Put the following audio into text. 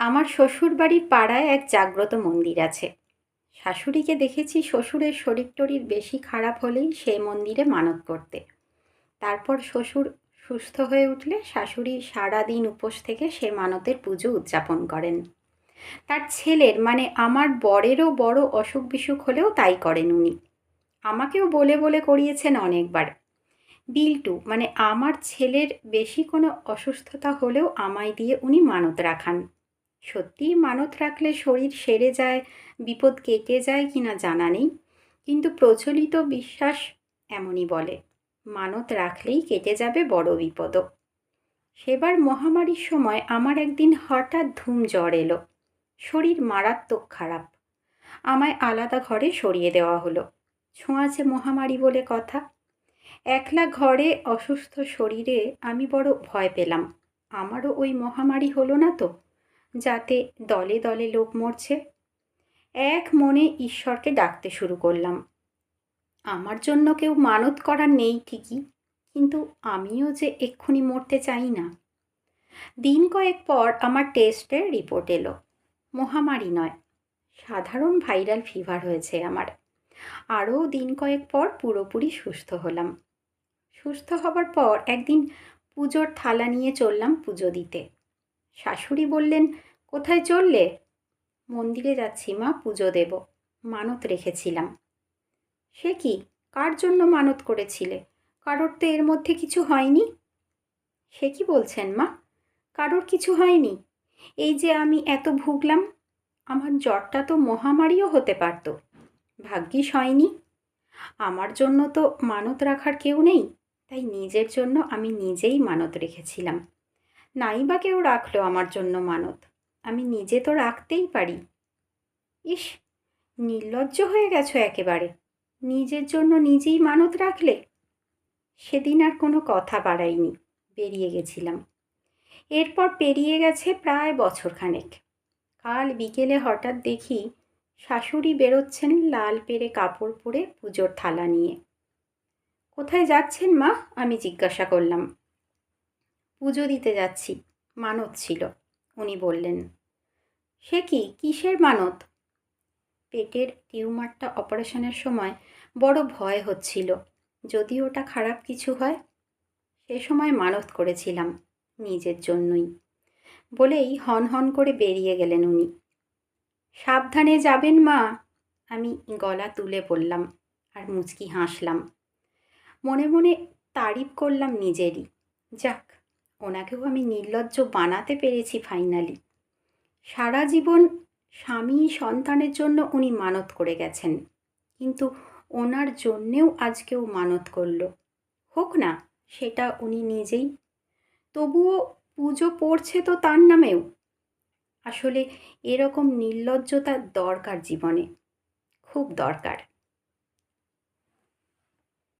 আমার শ্বশুর বাড়ির পাড়ায় এক জাগ্রত মন্দির আছে। শাশুড়িকে দেখেছি শ্বশুরের শরীর টরীর বেশি খারাপ হলেই সেই মন্দিরে মানত করতে। তারপর শ্বশুর সুস্থ হয়ে উঠলে শাশুড়ি সারা দিন উপোস থেকে সে মানতের পুজো উদযাপন করেন। তার ছেলের মানে আমার বরেরও বড় অসুখ বিসুখ হলেও তাই করেন উনি। আমাকেও বলে বলে করিয়েছেন অনেকবার। বিল্টু মানে আমার ছেলের বেশি কোনো অসুস্থতা হলেও আমায় দিয়ে উনি মানত রাখান। সত্যিই মানত রাখলে শরীর সেরে যায়, বিপদ কেটে যায় কিনা জানা নেই। কিন্তু প্রচলিত বিশ্বাস এমনই বলে, মানত রাখলেই কেটে যাবে বড় বিপদও। সেবার মহামারীর সময় আমার একদিন হঠাৎ ধুম জ্বর এলো। শরীর মারাত্মক খারাপ। আমায় আলাদা ঘরে সরিয়ে দেওয়া হলো। ছোঁয়াচে মহামারী বলে কথা। একলা ঘরে অসুস্থ শরীরে আমি বড় ভয় পেলাম। আমারও ওই মহামারী হলো না তো। যাতে দলে দলে লোক মরছে। এক মনে ঈশ্বরকে ডাকতে শুরু করলাম। আমার জন্য কেউ মানত করার নেই ঠিকই, কিন্তু আমিও যে এক্ষুনি মরতে চাই না। দিন কয়েক পর আমার টেস্টের রিপোর্ট এলো। মহামারী নয়, সাধারণ ভাইরাল ফিভার হয়েছে আমার। আরও দিন কয়েক পর পুরোপুরি সুস্থ হলাম। সুস্থ হবার পর একদিন পুজোর থালা নিয়ে চললাম পুজো দিতে। শাশুড়ি বললেন, কোথায় চললে? মন্দিরে যাচ্ছি মা, পুজো দেব। মানত রেখেছিলাম। সে কি? কার জন্য মানত করেছিলে? কারোর তো এর মধ্যে কিছু হয়নি? সে কি বলছেন মা? কারোর কিছু হয়নি? এই যে আমি এত ভুগলাম, আমার জ্বরটা তো মহামারীও হতে পারত। ভাগ্যিস হয়নি। আমার জন্য তো মানত রাখার কেউ নেই, তাই নিজের জন্য আমি নিজেই মানত রেখেছিলাম। নাই বা কেউ রাখল আমার জন্য মানত। আমি নিজে তো রাখতেই পারি। ইস, নির্লজ্জ হয়ে গেছো একেবারে। নিজের জন্য নিজেই মানত রাখলে? সেদিন আর কোনো কথা বাড়াইনি, বেরিয়ে গেছিলাম। এরপর পেরিয়ে গেছে প্রায় বছরখানেক। কাল বিকেলে হঠাৎ দেখি শাশুড়ি বেরোচ্ছেন লাল পেরে কাপড় পরে পুজোর থালা নিয়ে। কোথায় যাচ্ছেন মা? আমি জিজ্ঞাসা করলাম। পুজো দিতে যাচ্ছি। মানত ছিল, উনি বললেন। সে কি? কিসের মানত? পেটের টিউমারটা অপারেশনের সময় বড় ভয় হচ্ছিল। যদি ওটা খারাপ কিছু হয়, সে সময় মানত করেছিলাম নিজের জন্যই। বলেই হন হন করে বেরিয়ে গেলেন উনি। সাবধানে যাবেন মা, আমি গলা তুলে বললাম আর মুচকি হাসলাম। মনে মনে তারিফ করলাম নিজেরই। যাক ওনাকেও আমি নির্লজ্জ বানাতে পেরেছি ফাইনালি সারা জীবন স্বামী সন্তানের জন্য উনি মানত করে গেছেন, কিন্তু ওনার জন্যেও আজকেও মানত করল। হোক না, সেটা উনি নিজেই। তবুও পুজো পড়ছে তো তার নামেও। আসলে এরকম নির্লজ্জতার দরকার জীবনে, খুব দরকার।